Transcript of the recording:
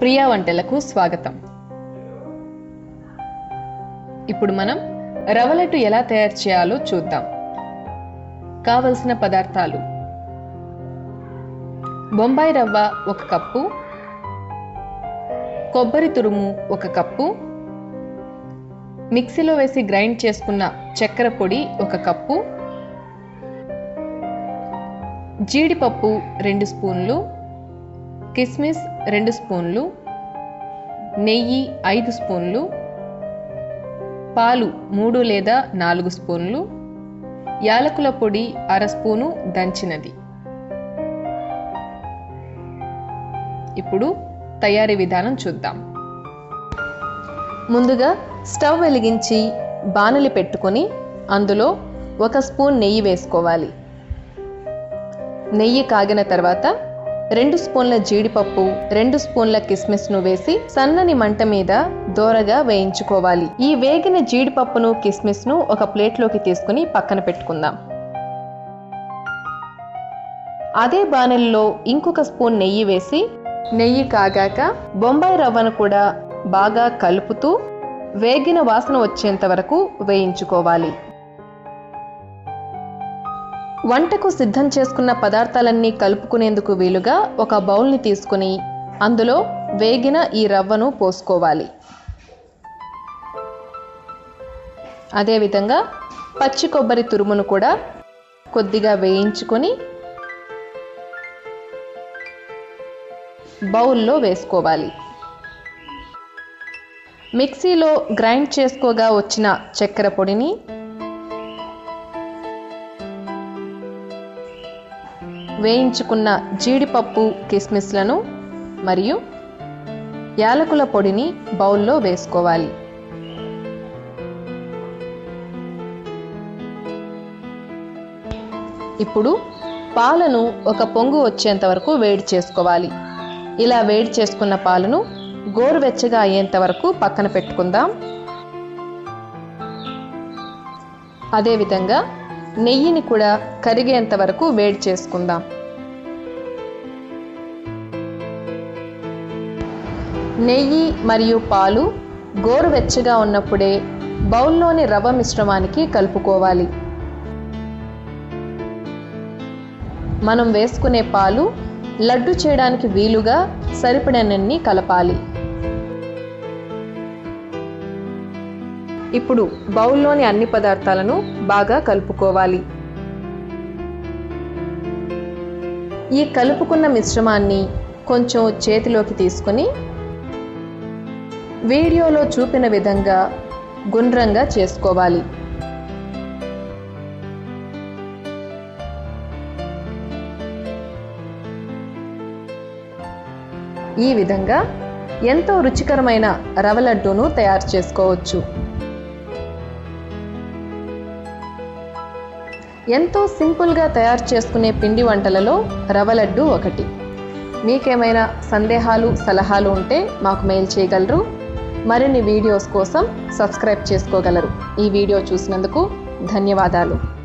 ప్రియా వంటలకు స్వాగతం. ఇప్పుడు మనం రవలెటు ఎలా తయారు చేయాలో చూద్దాం. కావలసిన పదార్థాలు. బొంబాయి రవ్వ ఒక కప్పు. కొబ్బరి తురుము ఒక కప్పు. మిక్సీలో వేసి గ్రైండ్ చేసుకున్న చక్కెర పొడి ఒక కప్పు. జీడిపప్పు రెండు స్పూన్లు. కిస్మిస్ రెండు స్పూన్లు నెయ్యి ఐదు స్పూన్లు పాలు మూడు లేదా నాలుగు స్పూన్లు యాలకుల పొడి అర స్పూను దంచినది. ఇప్పుడు తయారీ విధానం చూద్దాం. ముందుగా స్టవ్ వెలిగించి బాణలి పెట్టుకొని అందులో ఒక స్పూన్ నెయ్యి వేసుకోవాలి. నెయ్యి కాగిన తర్వాత రెండు స్పూన్ల జీడిపప్పు రెండు స్పూన్ల కిస్మిస్ను వేసి సన్నని మంట మీద దోరగా వేయించుకోవాలి. ఈ వేగిన జీడిపప్పును కిస్మిస్ను ఒక ప్లేట్లోకి తీసుకుని పక్కన పెట్టుకుందాం. అదే బాణలిలో ఇంకొక స్పూన్ నెయ్యి వేసి నెయ్యి కాగాక బొంబాయి రవ్వను కూడా బాగా కలుపుతూ వేగిన వాసన వచ్చేంత వరకు వేయించుకోవాలి. వంటకు సిద్ధం చేసుకున్న పదార్థాలన్నీ కలుపుకునేందుకు వీలుగా ఒక బౌల్ని తీసుకుని అందులో వేగిన ఈ రవ్వను పోసుకోవాలి. అదేవిధంగా పచ్చి కొబ్బరి తురుమును కూడా కొద్దిగా వేయించుకొని బౌల్లో వేసుకోవాలి. మిక్సీలో గ్రైండ్ చేసుకోగా వచ్చిన చక్కెర పొడిని వేయించుకున్న జీడిపప్పు కిస్మిస్లను మరియు యాలకుల పొడిని బౌల్లో వేసుకోవాలి. ఇప్పుడు పాలను ఒక పొంగు వచ్చేంత వరకు వేడి చేసుకోవాలి. ఇలా వేడి చేసుకున్న పాలను గోరువెచ్చగా అయ్యేంత వరకు పక్కన పెట్టుకుందాం. అదేవిధంగా నెయ్యిని కూడా కరిగేంత వరకు వేడి చేసుకుందాం. నెయ్యి మరియు పాలు గోరువెచ్చగా ఉన్నప్పుడే బౌల్లోని రవ్వ మిశ్రమానికి కలుపుకోవాలి. మనం వేసుకునే పాలు లడ్డు చేయడానికి వీలుగా సరిపడనన్ని కలపాలి. ఇప్పుడు బౌల్లోని అన్ని పదార్థాలను బాగా కలుపుకోవాలి. ఈ కలుపుకున్న మిశ్రమాన్ని కొంచెం చేతిలోకి తీసుకొని వీడియోలో చూపిన విధంగా గుండ్రంగా చేసుకోవాలి. ఈ విధంగా ఎంతో రుచికరమైన రవ లడ్డూను తయారు చేసుకోవచ్చు. ఎంతో సింపుల్గా తయారు చేసుకునే పిండి వంటలలో రవ లడ్డు ఒకటి. మీకేమైనా సందేహాలు సలహాలు ఉంటే మాకు మెయిల్ చేయగలరు. మరిన్ని వీడియోస్ కోసం సబ్స్క్రైబ్ చేసుకోగలరు. ఈ వీడియో చూసినందుకు ధన్యవాదాలు.